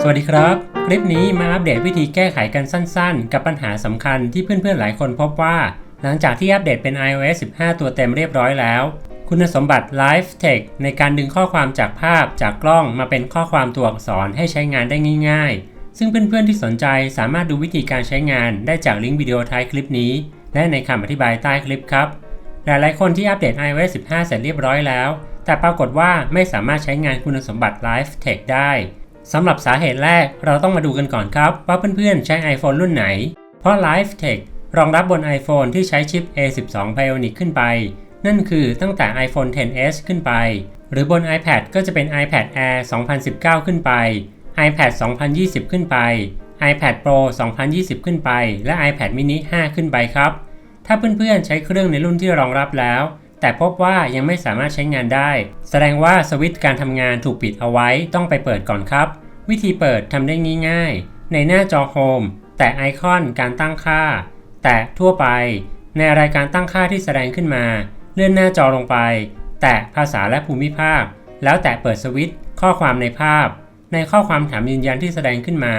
สวัสดีครับ คลิปนี้มาอัปเดตวิธีแก้ไขกันสั้นๆ กับปัญหาสำคัญที่เพื่อนๆหลายคนพบว่า หลังจากที่อัปเดตเป็น iOS 15 ตัวเต็มเรียบร้อยแล้ว คุณสมบัติ Live Text ในการดึงข้อความจากภาพจากกล้องมาเป็นข้อความตัวอักษรให้ใช้งานได้ง่าย ๆ ซึ่งเพื่อนๆที่สนใจสามารถดูวิธีการใช้งานได้จากลิงก์วิดีโอท้ายคลิปนี้ และในคำอธิบายใต้คลิปครับหลายๆคนที่อัปเดต iOS 15 เสร็จเรียบร้อยแล้ว แต่ปรากฏว่าไม่สามารถใช้งานคุณสมบัติ Live Text ได้ สำหรับสาเหตุแรกเราต้องมาดูกันก่อนครับ ว่าเพื่อนๆ ใช้ iPhone รุ่นไหน เพราะ Live Text รองรับบน iPhone ที่ใช้ชิป A12 Bionic ขึ้นไป นั่นคือตั้งแต่ iPhone 10s ขึ้นไป หรือบน iPad ก็จะเป็น iPad Air 2019 ขึ้นไป iPad 2020 ขึ้นไป iPad Pro 2020 ขึ้นไป และ iPad mini 5 ขึ้นไปครับ ถ้าเพื่อนๆ ใช้เครื่องในรุ่นที่รองรับแล้ว แต่พบว่ายังไม่สามารถใช้งานได้ แสดงว่าสวิตช์การทำงานถูกปิดเอาไว้ต้องไปเปิดก่อนครับ วิธีเปิดทำได้ง่ายๆ ในหน้าจอโฮมแตะไอคอนการตั้งค่า แตะทั่วไป ในรายการตั้งค่าที่แสดงขึ้นมา เลื่อนหน้าจอลงไป แตะภาษาและภูมิภาค แล้วแตะเปิดสวิตช์ข้อความในภาพ ในข้อความถามยืนยันที่แสดงขึ้นมา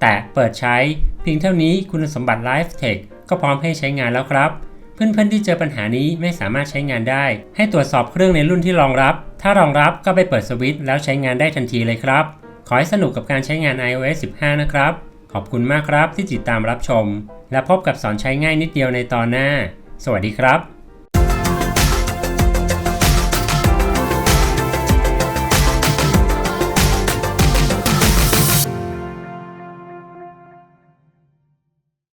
แตะเปิดใช้ เพียงเท่านี้คุณสมบัติ Live Text ก็พร้อมให้ใช้งานแล้วครับ เพื่อนๆที่เจอปัญหานี้ไม่สามารถใช้งานได้ ให้ตรวจสอบเครื่องในรุ่นที่รองรับ ถ้ารองรับก็ไปเปิดสวิตช์แล้วใช้งานได้ทันทีเลยครับ ขอให้สนุกกับการใช้งาน iOS 15 นะครับ ขอบคุณมากครับที่ติดตามรับชม และพบกับสอนใช้ง่ายนิดเดียวในตอนหน้า สวัสดีครับ